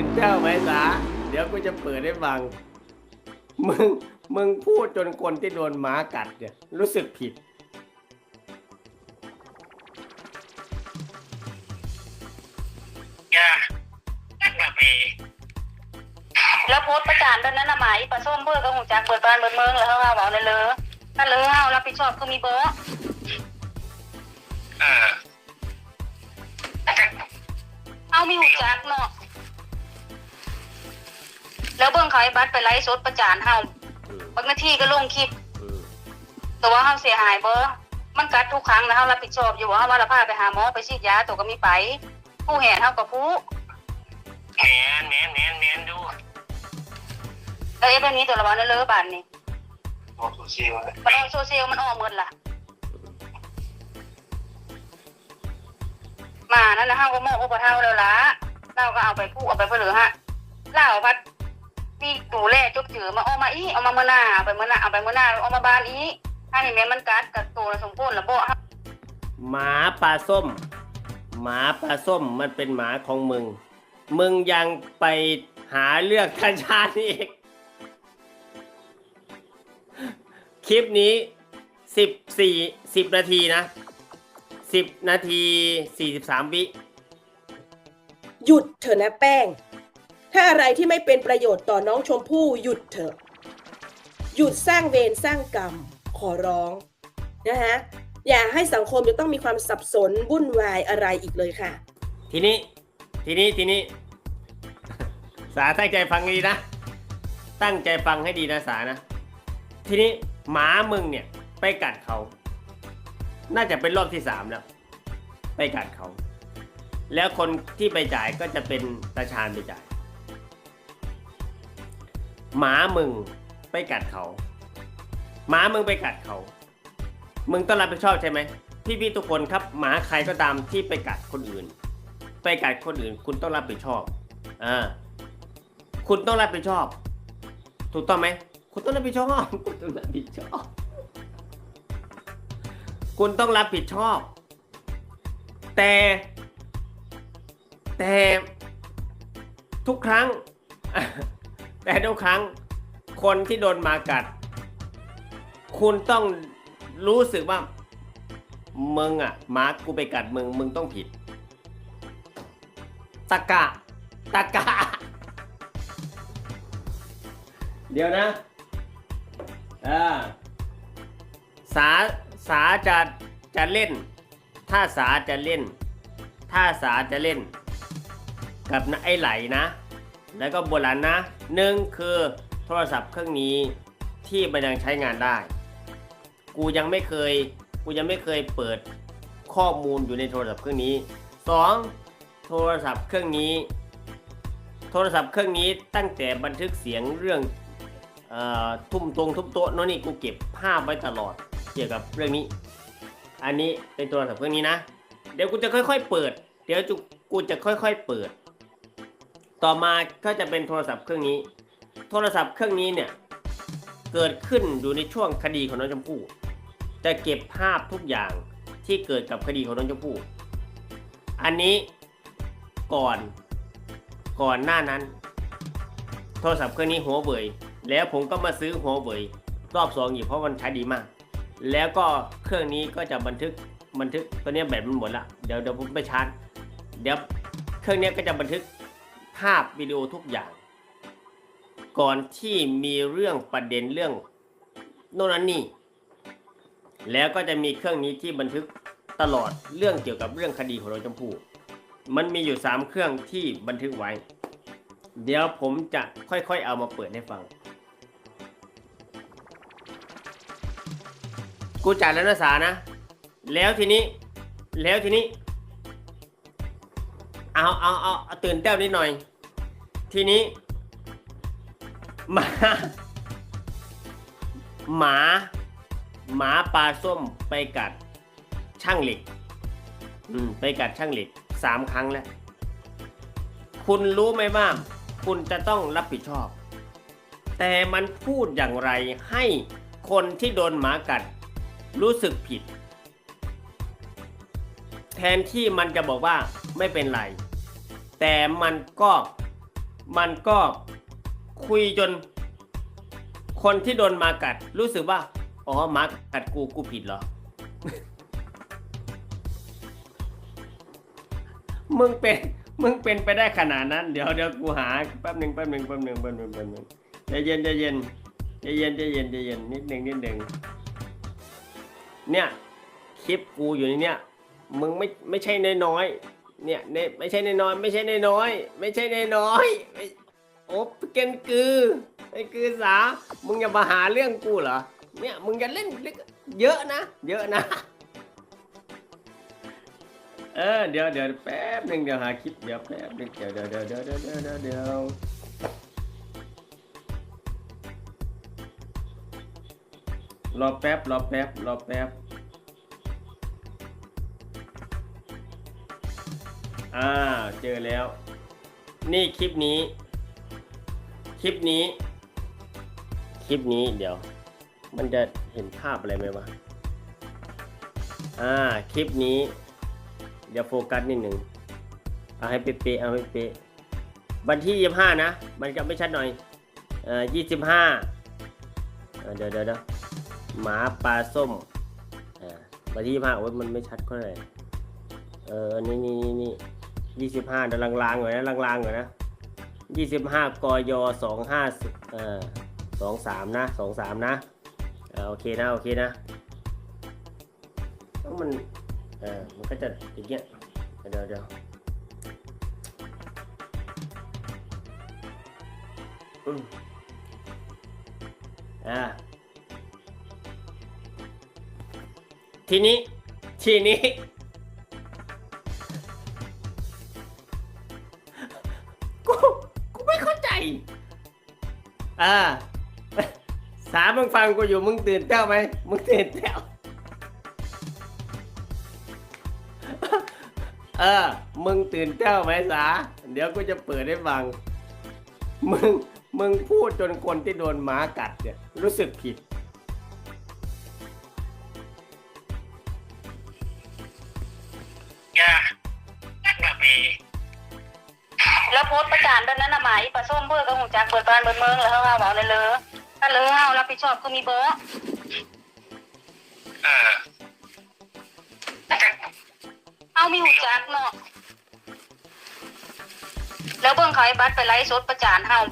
ตื่นเต้าไหมสาเดี๋ยวกูจะเปิดให้ฟัง มึง มึงพูดจนคนที่โดนหมากัดเนี่ยรู้สึกผิดอย่าตั้งแต่ปีแล้วโพสต์ประจานแบบนั้นน่ะหมาอีปลาส้มเบื่อกับหูจักเปิดบ้านเปิดเมืองแล้วเฮาว่าเว้าเลยเลยถ้าเลยเฮารับผิดชอบคือมีเบอร์เออ เอามีหูจักเนาะ แล้วเบิ่งเขาไอ้บัตรไปไลฟ์สดประจานเฮาอืมบางนาทีก็ลงคลิปอืมแต่ว่าเฮาเสียหายบ่มันกัดทุกครั้งนะเฮารับผิดชอบอยู่ว่าเฮาว่าเราพาไปหาหมอไปฉีดยาตัวก็มีไป ผู้แห่เฮาก็ผู้แมนแมนแมนแมนดูแล้วไอ้แบบนี้ตัวละวันเลยบานนี้โอ้สุดซีเลยมันเอาโซเชียลมันออกหมดล่ะมานั่นนะเฮาก็มองอุปเทาแล้วล่ะเราก็เอาไปผู้เอาไปเพื่อเหลือฮะเล่าพัด พี่ดูแลจุกจือมาเอามาอีเอามาเมื่อหน้าเอาไปเมื่อหน้าเอาไปเมื่อหน้าเอามาบานอีถ้าเห็นแม่มันกัดกับตัวสมบูรณ์แล้วบ่ฮะหมาปลาส้ม หมาปลาส้มมันเป็นหมาของมึง มึงยังไปหาเลือกทาชาติอีก คลิปนี้สิบสี่สิบนาทีนะสิบนาทีสี่สิบสามวิ หยุดเถอะนะแป้ง ถ้าอะไรที่ไม่เป็นประโยชน์ต่อน้องชมพู่หยุดเถอะ หยุดสร้างเวรสร้างกรรมขอร้องนะฮะอย่าให้สังคมจะต้องมีความสับสนวุ่นวายอะไรอีกเลยค่ะ ทีนี้ ทีนี้ทีนี้ สาตั้งใจฟังดีนะ ตั้งใจฟังให้ดีนะสานะ ทีนี้หมามึงเนี่ย ไปกัดเขา น่าจะเป็นรอบที่สามแล้ว ไปกัดเขา แล้วคนที่ไปจ่ายก็จะเป็นตาชาญไปจ่าย หมามึงไปกัดเขาหมามึงไปกัดเขา มึงต้องรับผิดชอบใช่ไหมพี่พี่ทุกคนครับหมาใครก็ตามที่ไปกัดคนอื่น ไปกัดคนอื่น คุณต้องรับผิดชอบอ่าคุณต้องรับผิดชอบ ถูกต้องไหมคุณต้องรับผิดชอบคุณต้องรับผิดชอบ คุณต้องรับผิดชอบ แต่ แต่ทุกครั้ง แต่ทุกครั้งคนที่โดนหมากัด คุณต้องรู้สึกว่า มึงอะหมากูไปกัดมึง มึงต้องผิด ตะกะ ตะกะ เดี๋ยวนะอ่าสาสาจะจะเล่น ถ้าสาจะเล่น ถ้าสาจะเล่น กับไอ้ไหลนะ แล้วก็บราณนะหนึ่งคือโทรศัพท์เครื่องนี้ที่มันยังใช้งานได้ กูยังไม่เคย กูยังไม่เคยเปิดข้อมูลอยู่ในโทรศัพท์เครื่องนี้สองโทรศัพท์เครื่องนี้ โทรศัพท์เครื่องนี้ตั้งแต่บันทึกเสียงเรื่องออทุ่มตรงทุบโต๊ะโน่นนี่กูเก็บภาพไว้ตลอดเกี่ยวกับเรื่องนี้ อันนี้เป็นโทรศัพท์เครื่องนี้นะ เดี๋ยวกูจะค่อย ๆ เปิด เดี๋ยวจุกูจะค่อย ๆ เปิด ต่อมาก็จะเป็นโทรศัพท์เครื่องนี้ โทรศัพท์เครื่องนี้เนี่ยเกิดขึ้นอยู่ในช่วงคดีของน้องชมพู่จะเก็บภาพทุกอย่างที่เกิดกับคดีของน้องชมพู่อันนี้ก่อนก่อนหน้านั้น โทรศัพท์เครื่องนี้หัวเว่ยแล้วผมก็มาซื้อหัวเว่ยรอบสองอีกเพราะมันใช้ดีมาก แล้วก็เครื่องนี้ก็จะบันทึกบันทึกตัวนี้แบตมันหมดละเดี๋ยวเดี๋ยวผมไปชาร์จเดี๋ยวเครื่องนี้ก็จะบันทึก ภาพวิดีโอทุกอย่าง ก่อนที่มีเรื่องประเด็นเรื่องโน่นนั่นนี่ แล้วก็จะมีเครื่องนี้ที่บันทึกตลอดเรื่องเกี่ยวกับเรื่องคดีของน้องชมพู่มันมีอยู่สามเครื่องที่บันทึกไว้ เดี๋ยวผมจะค่อยๆเอามาเปิดให้ฟัง กูจ่ายแล้วนะสานะ แล้วทีนี้ แล้วทีนี้ เอาเอาเอาเอาตื่นเต้นนิดหน่อย ทีนี้ หมาหมาหมาปลาส้มไปกัดช่างเหล็ก อืม ไปกัดช่างเหล็กสามครั้งแล้ว คุณรู้ไหมว่า คุณจะต้องรับผิดชอบ แต่มันพูดอย่างไรให้คนที่โดนหมากัด รู้สึกผิด แทนที่มันจะบอกว่าไม่เป็นไร แต่มันก็ มันก็คุยจน คนที่โดนมากัด รู้สึกว่า อ๋อหมากัดกูกูผิดเหรอ มึงเป็น มึงเป็นไปได้ขนาดนั้น เดี๋ยวเดี๋ยวกูหาแป๊บหนึ่งแป๊บหนึ่งแป๊บหนึ่งแป๊บหนึ่งแป๊บหนึ่งใจเย็นใจเย็นใจเย็นใจเย็นใจเย็นนิดหนึ่งนิดหนึ่งเนี่ยคลิปกูอยู่ในเนี่ยมึงไม่ไม่ใช่น้อย เนี่ยในไม่ใช่ในน้อยไม่ใช่ในน้อย ไม่ใช่ในน้อยโอ๊บเกนกือไอ้กือสา มึงอย่ามาหาเรื่องกูเหรอ เนี่ยมึงจะเล่นเยอะนะ เยอะนะ เออเดี๋ยวเดี๋ยวแป๊บหนึ่งเดี๋ยวหาคลิปเดี๋ยวแป๊บนึงเดี๋ยวเดี๋ยวเดี๋ยวเดี๋ยวเดี๋ยวเดี๋ยวเดี๋ยวรอแป๊บรอแป๊บรอแป๊บ อ่า เจอแล้ว นี่คลิปนี้ คลิปนี้ คลิปนี้เดี๋ยว มันจะเห็นภาพอะไรไหมวะ อ่า คลิปนี้ เดี๋ยวโฟกัสนิดหนึ่งเอาให้เป๊ะๆเอาให้เป๊ะวันที่ยี่ห้านะ มันจะไม่ชัดหน่อยเอ่อยี่สิบห้าเดี๋ยวเดี๋ยวเดี๋ยวหมาปลาส้มอ่าวันที่ยี่ห้าโอ้ยมันไม่ชัดเท่าไหร่เออ นี่นี่นี่นี่ ยี่สิบห้าเดี๋ยวลางๆหน่อยนะลางๆหน่อยนะยี่สิบห้ากยสองห้าเอ่อสองสามนะสองสามนะอ่าโอเคนะ โอเคนะแล้วมันเออมันก็จะอย่างเงี้ยเดี๋ยวเดี๋ยวอืมอ่าทีนี้ ทีนี้ อ่าสามมึงฟังกูอยู่มึงตื่นเต้าไหมมึงตื่นเต้าเออ มึงตื่นเต้าไหมสา เดี๋ยวกูจะเปิดให้ฟัง มึง มึงพูดจนคนที่โดนหมากัดเนี่ยรู้สึกผิด จักเบิดบ้านเบิดเมืองแล้วเฮาว่าเว้าเลยเลยถ้าเลยเฮารับผิดชอบคือมีเบอร์เออเฮามีหูจักเนาะแล้วเบิ่งเขาไอ้บัตรไปไลฟ์สดประจานเฮาม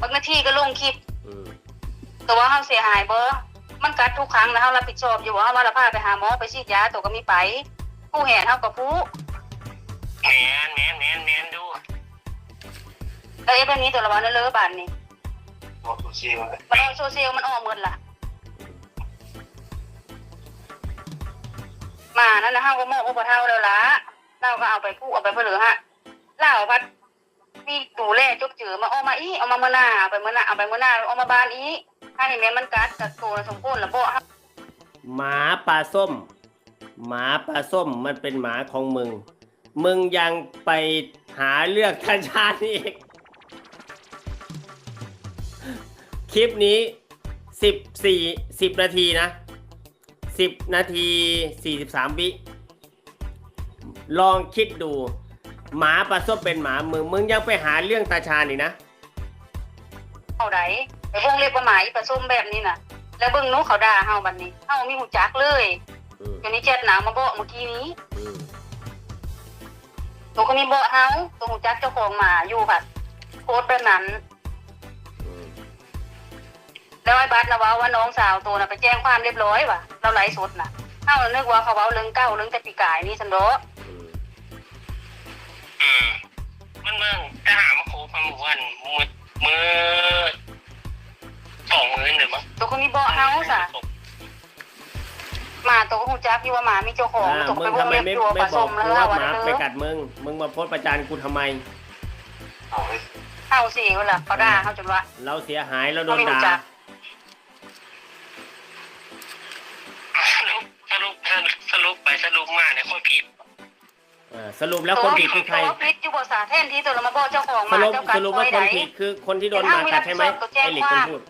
บางนาทีก็ลงคลิปแต่ว่าเฮาเสียหายเบอร์มันกัดทุกครั้งแล้วเฮารับผิดชอบอยู่ว่าเฮาว่าเราพาไปหาหมอไปฉีดยาตัวก็มีไป ผู้แห่เฮากับผู้แมนแมนแมนแมนดู แล้วไอ้แบบนี้ตัวละวันเลยบานนี้บอกตัวซีมามันออกโซเชียลมันออกหมดล่ะ มานั่นนะเฮาก็โมกอุปเท่าแล้วล่ะเราก็เอาไปผู้เอาไปเพื่อเหลือฮะเล่าพัดมีตูแร่จุกจือมาเอามาอีเอามาเมื่อหน้าเอาไปเมื่อหน้าเอาไปเมื่อหน้าเอามาบานอีถ้าเห็นแม่มันกัดกับตัวสมบูรณ์แล้วบ่ฮะหมาปลาส้ม หมาปลาส้มมันเป็นหมาของมึง มึงยังไปหาเรื่องท่านชาติอีก คลิปนี้สิบสี่สิบนาทีนะสิบนาทีสี่สิบสามวิลองคิดดู หมาปลาส้มเป็นหมามึงมึงยังไปหาเรื่องตาชาญอีกนะเอาไดไปเบิ่งเรียกว่าหมาอีปลาส้มแบบนี้น่ะ แล้วเบิ่งหนูเขาด่าเฮาบัดนี้เฮามีหูจักเลยอืมอยู่ในแชทหนาวมาบอกเมื่อกี้นี้อืมหนูก็มีบอกเฮาตัวหูจักเจ้าของหมาอยู่ค่ะโพสต์แบบนั้นอืม แล้วไอ้บัสนะเว่าว่าน้องสาวตัวน่ะไปแจ้งความเรียบร้อยว่ะเราไลฟ์สดน่ะเฮานึกว่าเขาเว้าเรื่องเก่าเรื่องแต่ปีกายนี่สันโดอืมอืมมันเมืองทหารมาโคพันมือวันมือมือสองมือหนึ่งมั้งตัวก็มีบอกเฮาซะหมาตัวก็หูจักอยู่ว่าหมามีเจ้าของอ่าตัวก็มึไปงวทำงไมเล็บไม่ตัวไม่ผบสอกมกูแล้วว่าว่าหมาเด้ไปอกัดมึงมึงมาโพสต์ประจานกูทำไมเอาไว้เฮาสิเวลาเขาด่าเฮาจนว่าเราเสียหายเราโดเขานไม่ด่า รู้จัก สรุปสรุป สรุปไปสรุปมาเนี่ยคนผิดเออสรุปแล้วคนผิดคือใครตัวผิดอยู่บ่สาแทนที่ตัวเรามาบอกเจ้าของหสมารุปเจ้ากัสดรุปซว่าอยคใดนผิดคือคนที่โดนหมากัดใช่ไหมแต่ถ้าไม่รับผิดชอบก็แจ้งไอ้หลิกคคนวามพูด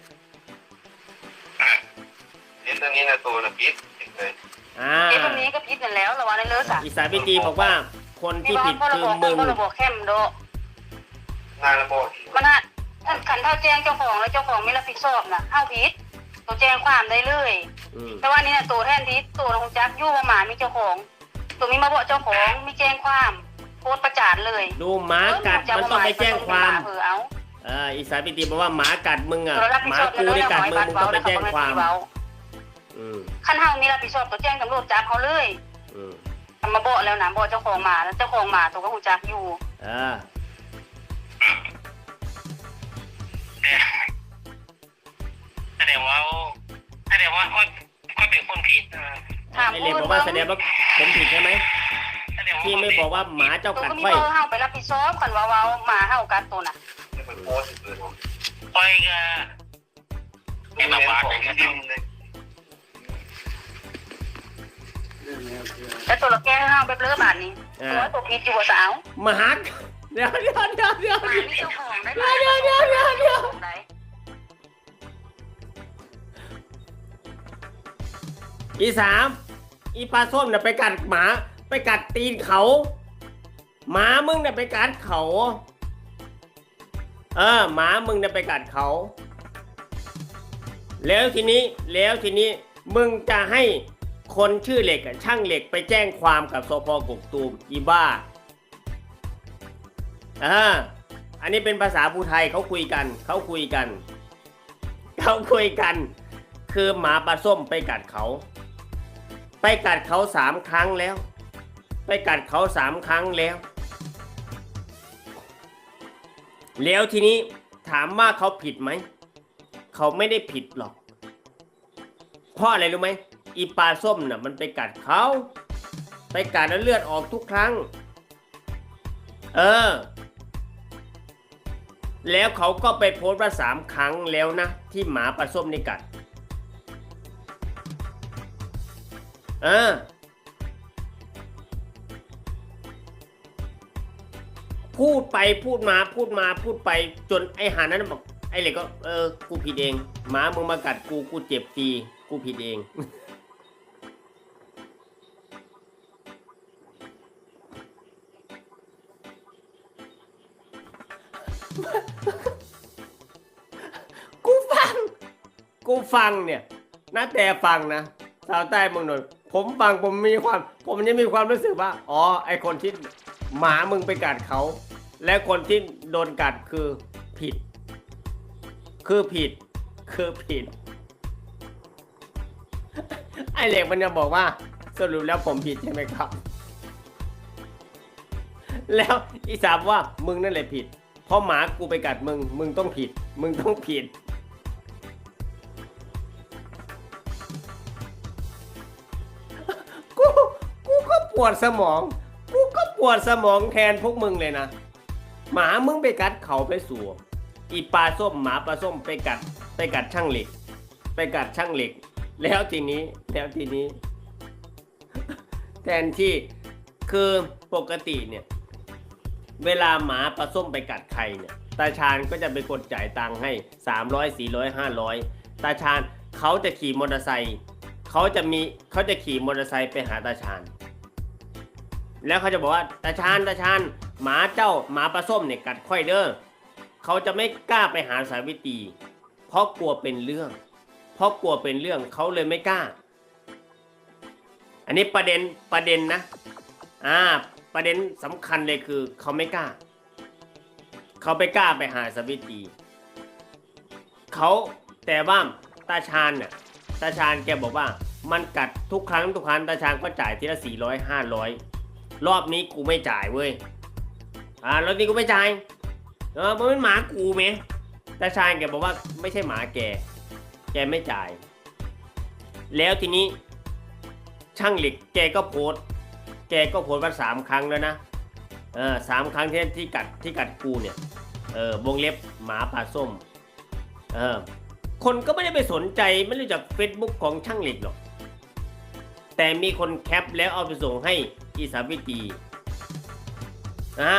เรื่องนี้นะตัวนะผิดเลยอ่าไอ้ตรงนี้ก็ผิดนั่นแล้วระวังในเลิศอะอีสานพิจีบอกว่าคนที่ผิดพ่อคือระบอกมึงพ่อระบอกแคมโดมงานระบบมันฮะท่านขันเท่าแจ้งเจ้าของแล้วเจ้าของไม่รับผิดชอบนะเท่าผิด ตัวแจ้งความได้เลย อืมแต่ว่านี่นะตัวแทนที่ตัวของจักอยู่ว่าหมามีเจ้าของ ตัวมีมาบอกเจ้าของมีแจ้งความโพสต์ประจานเลยดูหมากัดมันต้องไปแจ้งความ เออเอาเอออีสานพิธีบอกว่าหมากัดมึงอะตัวรับผิหดมาชอบกูได้กัดมึงมึงต้องไปแจ้งความเว้าอืมขั้นเฮามีรับผิดชอบตัวแจ้งตำรวจจับเขาเลยอืมทำมาบอกแล้วนะบอกเจ้าของหมาแล้วเจ้าของหมาตัวก็หูจักอยู่ เออ แสดงว่าแสดงว่าค่อยค่อยเป็นคนผิดเออถามไอเล็กบอกว่าแสดงว่าผมผิดใช่ไหมแสดงว่าที่ไม่บอกว่าหมาเจ้าตัวกัดก็มีค่อยเบอร์เฮาไปรับผิดชอบคันว่าเว้าหมาเฮากัดตัวน่ะเป็นโพสต์เลยค่อยก็ไม่มาบาดเลยก็เลยแล้วตัวละแก้เฮาแบบเลือบาดนี้อ่าตัวตัวผิดอยู่บ่สาวหมากัดเดี๋ยวเดี๋ยวเดี๋ยวเดี๋ยวหมามีเจ้าของได้เดี๋ยวเดี๋ยวเดี๋ยวเดี๋ยว อีสามอีปลาส้มน่ะไปกัดหมา ไปกัดตีนเขา หมามึงน่ะไปกัดเขา เออหมามึงน่ะไปกัดเขา แล้วทีนี้แล้วทีนี้มึงจะให้คนชื่อเหล็กอะช่างเหล็กไปแจ้งความกับสพกกตูมอีบ้าอ่าอันนี้เป็นภาษาภูไทยเขาคุยกันเขาคุยกันเขาคุยกัน คือหมาปลาส้มไปกัดเขา ไปกัดเขาสามครั้งแล้ว ไปกัดเขาสามครั้งแล้ว แล้วทีนี้ถามว่าเขาผิดไหม เขาไม่ได้ผิดหรอกเพราะอะไรรู้ไหมอีปลาส้มน่ะมันไปกัดเขาไปกัดแล้วเลือดออกทุกครั้ง เออ แล้วเขาก็ไปโพสต์ว่าสามครั้งแล้วนะ ที่หมาปลาส้มนี่กัด ออพูดไปพูดมาพูดมาพูดไปจนไอ้หานั้นบอกไอ้เหล็กก็เออกูผิดเองหมามึงมากัดกูกูเจ็บฟรีกูผิดเอง กูฟัง กูฟังเนี่ยนะแต่ฟังนะชาวใต้เมืองนนท์ ผมฟังผมมีความ ผมยังมีความรู้สึกว่า อ๋อ ไอคนที่หมามึงไปกัดเขา และคนที่โดนกัดคือผิด คือผิด คือผิด ไอเหล็กมันจะบอกว่า สรุปแล้วผมผิดใช่ไหมครับ แล้วอีสามว่ามึงนั่นแหละผิด เพราะหมากูไปกัดมึง มึงต้องผิด มึงต้องผิด วดสมอง กูก็ปวดสมองแทนพวกมึงเลยนะ หมามึงไปกัดเขาไปสัวอีปลาส้มหมาปลาส้มไปกัดไปกัดช่างเหล็ก ไปกัดช่างเหล็ก แล้วทีนี้แล้วทีนี้ แทนที่คือปกติเนี่ย เวลาหมาปลาส้มไปกัดใครเนี่ยตาชาญก็จะเป็นคนจ่ายตังค์ให้ 300 400 500 ตาชาญเขาจะขี่มอเตอร์ไซค์เขาจะมีเขาจะขี่มอเตอร์ไซค์ไปหาตาชาญ แล้วเขาจะบอกว่าตาชาญตาชาญหมาเจ้าหมาปลาส้มเนี่ยกัดค่อยเด้อเขาจะไม่กล้าไปหาสาวิตรีเพราะกลัวเป็นเรื่อง เพราะกลัวเป็นเรื่องเขาเลยไม่กล้า อันนี้ประเด็นประเด็นนะอ่าประเด็นสำคัญเลยคือเขาไม่กล้า เขาไม่กล้าไปหาสาวิตรีเขาแต่ว่าตาชาญน่ะตาชาญแกบอกว่ามันกัดทุกครั้งทุกครั้งตาชาญก็จ่ายทีละสี่ร้อยห้าร้อย รอบนี้กูไม่จ่ายเว้ย อ่ารอบนี้กูไม่จ่าย เออมันเป็นหมากูไหมตาชาญแกบอกว่าไม่ใช่หมาแก แกไม่จ่าย แล้วทีนี้ ช่างเหล็กแกก็โพสแกก็โพสต์ว่าสามครั้งแล้วนะ เออสามครั้งที่ที่กัดที่กัดกูเนี่ย เออวงเล็บหมาปลาส้ม เออ คนก็ไม่ได้ไปสนใจไม่รู้จัก Facebook ของช่างเหล็กหรอก แต่มีคนแคปแล้วเอาไปส่งให้ อีสาวิตรีอ่า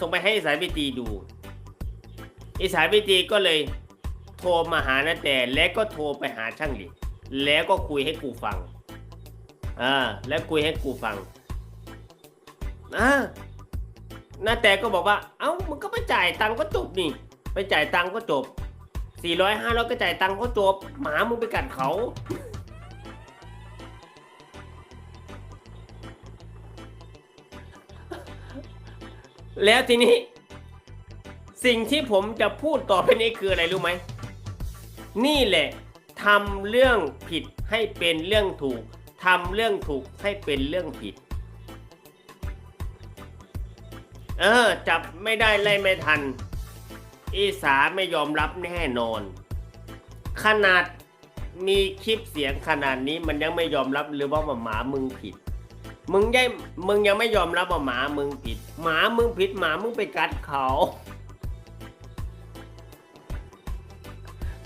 ส่งไปให้อีสาวิตรีดู อีสาวิตรีก็เลยโทรมาหานาแต่และก็โทรไปหาช่างหล็กแล้วก็คุยให้กูฟังอ่าแล้วคุยให้กูฟังอ่านาแต่ก็บอกว่า เอ้ามึงก็ไปจ่ายตังก็จบนี่ ไปจ่ายตังก็จบสี่ร้อยห้าร้อยก็จ่ายตังก็จบ หมามึงไปกัดเขา แล้วทีนี้ สิ่งที่ผมจะพูดต่อไปนี้คืออะไรรู้ไหม นี่แหละทำเรื่องผิดให้เป็นเรื่องถูกทำเรื่องถูกให้เป็นเรื่องผิด เออ จับไม่ได้ไล่ไม่ทัน อีสาไม่ยอมรับแน่นอน ขนาดมีคลิปเสียงขนาดนี้มันยังไม่ยอมรับหรือว่าหมามึงผิด มึงยังมึงยังไม่ยอมรับว่าหมามึงผิด หมามึงผิดหมามึงไปกัดเขา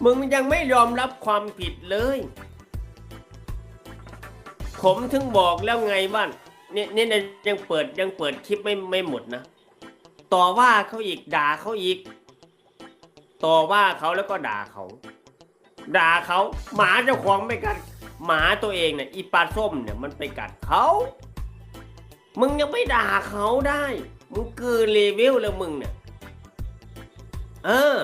มึงยังไม่ยอมรับความผิดเลย ผมถึงบอกแล้วไงว่าเนี่ยเนี่ยเนี่ยยังเปิดยังเปิดคลิปไม่ไม่หมดนะ ต่อว่าเขาอีกด่าเขาอีก ต่อว่าเขาแล้วก็ด่าเขา ด่าเขา หมาเจ้าของไม่กัดหมาตัวเองเนี่ยอีปลาส้มเนี่ยมันไปกัดเขา มึงยังไม่ด่าเขาได้ มึงเกินเลเวลแล้วมึงเนี่ย เออ